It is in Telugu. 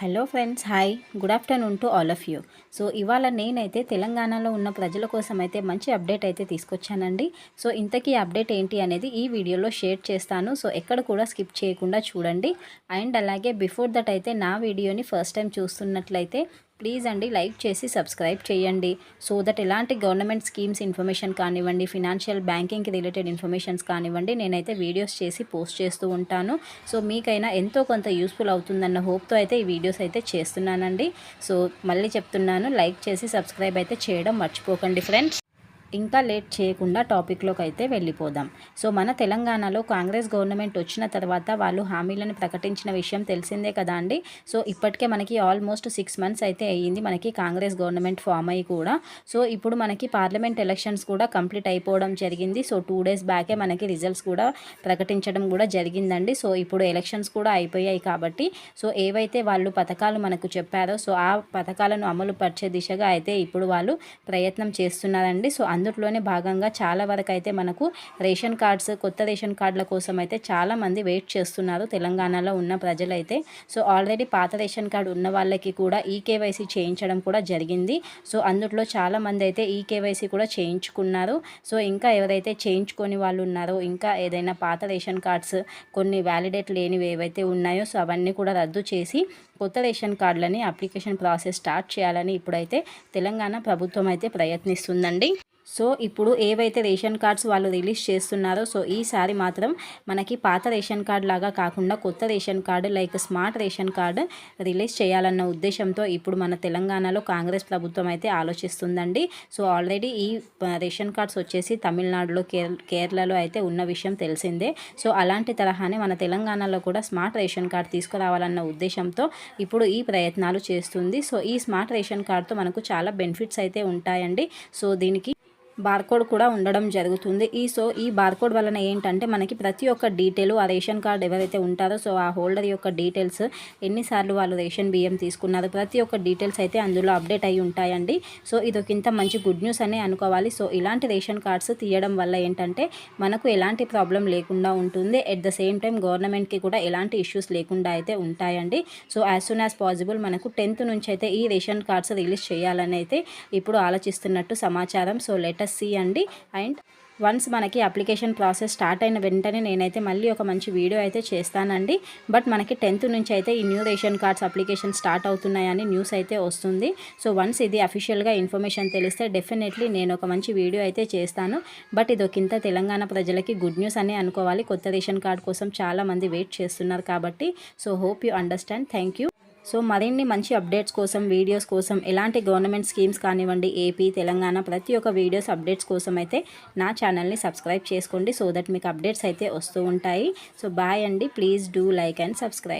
Hello friends hi good afternoon to all of you so ఇవాళ నేనైతే తెలంగాణలో ఉన్న ప్రజల కోసం అయితే మంచి అప్డేట్ అయితే తీసుకొచ్చానండి. సో ఇంతకీ అప్డేట్ ఏంటి అనేది ఈ వీడియోలో షేర్ చేస్తాను. సో ఎక్కడ కూడా స్కిప్ చేయకుండా చూడండి. అండ్ అలాగే బిఫోర్ దట్ అయితే నా వీడియోని ఫస్ట్ టైం చూస్తున్నట్లయితే ప్లీజ్ అండి లైక్ చేసి సబ్స్క్రైబ్ చేయండి. సో దట్ ఎలాంటి గవర్నమెంట్ స్కీమ్స్ ఇన్ఫర్మేషన్ కానివ్వండి ఫినాన్షియల్ బ్యాంకింగ్కి రిలేటెడ్ ఇన్ఫర్మేషన్స్ కానివ్వండి నేనైతే వీడియోస్ చేసి పోస్ట్ చేస్తూ ఉంటాను. సో మీకైనా ఎంతో కొంత యూస్ఫుల్ అవుతుందన్న హోప్తో అయితే ఈ వీడియోస్ అయితే చేస్తున్నానండి. సో మళ్ళీ చెప్తున్నాను లైక్ చేసి సబ్స్క్రైబ్ అయితే చేయడం మర్చిపోకండి ఫ్రెండ్స్. ఇంకా లేట్ చేయకుండా టాపిక్లోకి అయితే వెళ్ళిపోదాం. సో మన తెలంగాణలో కాంగ్రెస్ గవర్నమెంట్ వచ్చిన తర్వాత వాళ్ళు హామీలను ప్రకటించిన విషయం తెలిసిందే కదా అండి. సో ఇప్పటికే మనకి ఆల్మోస్ట్ సిక్స్ మంత్స్ అయితే అయ్యింది మనకి కాంగ్రెస్ గవర్నమెంట్ ఫామ్ అయ్యి కూడా. సో ఇప్పుడు మనకి పార్లమెంట్ ఎలక్షన్స్ కూడా కంప్లీట్ అయిపోవడం జరిగింది. సో టూ డేస్ బ్యాకే మనకి రిజల్ట్స్ కూడా ప్రకటించడం కూడా జరిగిందండి. సో ఇప్పుడు ఎలక్షన్స్ కూడా అయిపోయాయి కాబట్టి. సో ఏవైతే వాళ్ళు పథకాలు మనకు చెప్పారో సో ఆ పథకాలను అమలు పరిచే దిశగా అయితే ఇప్పుడు వాళ్ళు ప్రయత్నం చేస్తున్నారండి. సో అందులోనే భాగంగా చాలా వరకు అయితే మనకు రేషన్ కార్డ్స్ కొత్త రేషన్ కార్డుల కోసం అయితే చాలామంది వెయిట్ చేస్తున్నారు తెలంగాణలో ఉన్న ప్రజలైతే. సో ఆల్రెడీ పాత రేషన్ కార్డు ఉన్న వాళ్ళకి కూడా ఈ కేవైసీ చేయించడం కూడా జరిగింది. సో అందులో చాలామంది అయితే ఈ కేవైసీ కూడా చేయించుకున్నారు. సో ఇంకా ఎవరైతే చేయించుకొని వాళ్ళు ఉన్నారో ఇంకా ఏదైనా పాత రేషన్ కార్డ్స్ కొన్ని వ్యాలిడేట్ లేనివి ఏవైతే ఉన్నాయో సో అవన్నీ కూడా రద్దు చేసి కొత్త రేషన్ కార్డులని అప్లికేషన్ ప్రాసెస్ స్టార్ట్ చేయాలని ఇప్పుడైతే తెలంగాణ ప్రభుత్వం అయితే ప్రయత్నిస్తుందండి. సో ఇప్పుడు ఏవైతే రేషన్ కార్డ్స్ వాళ్ళు రిలీజ్ చేస్తున్నారో సో ఈసారి మాత్రం మనకి పాత రేషన్ కార్డ్ లాగా కాకుండా కొత్త ration card like smart ration card release చేయాలన్న ఉద్దేశంతో ఇప్పుడు మన తెలంగాణలో కాంగ్రెస్ ప్రభుత్వం అయితే ఆలోచిస్తుందండి. సో ఆల్రెడీ ఈ రేషన్ కార్డ్స్ వచ్చేసి తమిళనాడులో కేరళలో అయితే ఉన్న విషయం తెలిసిందే. సో అలాంటి తరహానే మన తెలంగాణలో కూడా స్మార్ట్ రేషన్ కార్డ్ తీసుకురావాలన్న ఉద్దేశంతో ఇప్పుడు ఈ ప్రయత్నాలు చేస్తుంది. సో ఈ స్మార్ట్ రేషన్ కార్డ్తో మనకు చాలా బెనిఫిట్స్ అయితే ఉంటాయండి. సో దీనికి బార్కోడ్ కూడా ఉండడం జరుగుతుంది. ఈ సో ఈ బార్కోడ్ వలన ఏంటంటే మనకి ప్రతి ఒక్క డీటెయిల్ ఆ రేషన్ కార్డు ఎవరైతే ఉంటారో సో ఆ హోల్డర్ యొక్క డీటెయిల్స్ ఎన్నిసార్లు వాళ్ళు రేషన్ బియ్యం తీసుకున్నారు. ప్రతి ఒక్క డీటెయిల్స్ అయితే అందులో అప్డేట్ అయి ఉంటాయండి. సో ఇది ఇంత మంచి గుడ్ న్యూస్ అనే అనుకోవాలి. సో ఇలాంటి రేషన్ కార్డ్స్ తీయడం వల్ల ఏంటంటే మనకు ఎలాంటి ప్రాబ్లం లేకుండా ఉంటుంది. ఎట్ ద సేమ్ టైం గవర్నమెంట్కి కూడా ఎలాంటి ఇష్యూస్ లేకుండా అయితే ఉంటాయండి. So as soon as possible మనకు టెన్త్ నుంచి అయితే ఈ రేషన్ కార్డ్స్ రిలీజ్ చేయాలని అయితే ఇప్పుడు ఆలోచిస్తున్నట్టు సమాచారం. సో లెటస్ సి అండి. అండ్ వన్స్ మనకి అప్లికేషన్ ప్రాసెస్ స్టార్ట్ అయిన వెంటనే నేనైతే మళ్ళీ ఒక మంచి వీడియో అయితే చేస్తానండి. బట్ మనకి టెన్త్ నుంచి అయితే ఈ new ration cards application start అవుతున్నాయని న్యూస్ అయితే వస్తుంది. సో వన్స్ ఇది అఫీషియల్గా ఇన్ఫర్మేషన్ తెలిస్తే డెఫినెట్లీ నేను ఒక మంచి వీడియో అయితే చేస్తాను. బట్ ఇది ఒకంత తెలంగాణ ప్రజలకి గుడ్ న్యూస్ అనే అనుకోవాలి. కొత్త రేషన్ కార్డ్ కోసం చాలామంది వెయిట్ చేస్తున్నారు కాబట్టి. So hope you understand. Thank so మరిన్ని మంచి అప్డేట్స్ కోసం వీడియోస్ కోసం ఎలాంటి గవర్నమెంట్ స్కీమ్స్ కానివ్వండి ఏపీ తెలంగాణ ప్రతి ఒక్క వీడియోస్ అప్డేట్స్ కోసం అయితే నా ఛానల్ని సబ్స్క్రైబ్ చేసుకోండి సో దట్ మీకు అప్డేట్స్ అయితే వస్తూ ఉంటాయి. సో బాయ్ అండి. Please do like and subscribe.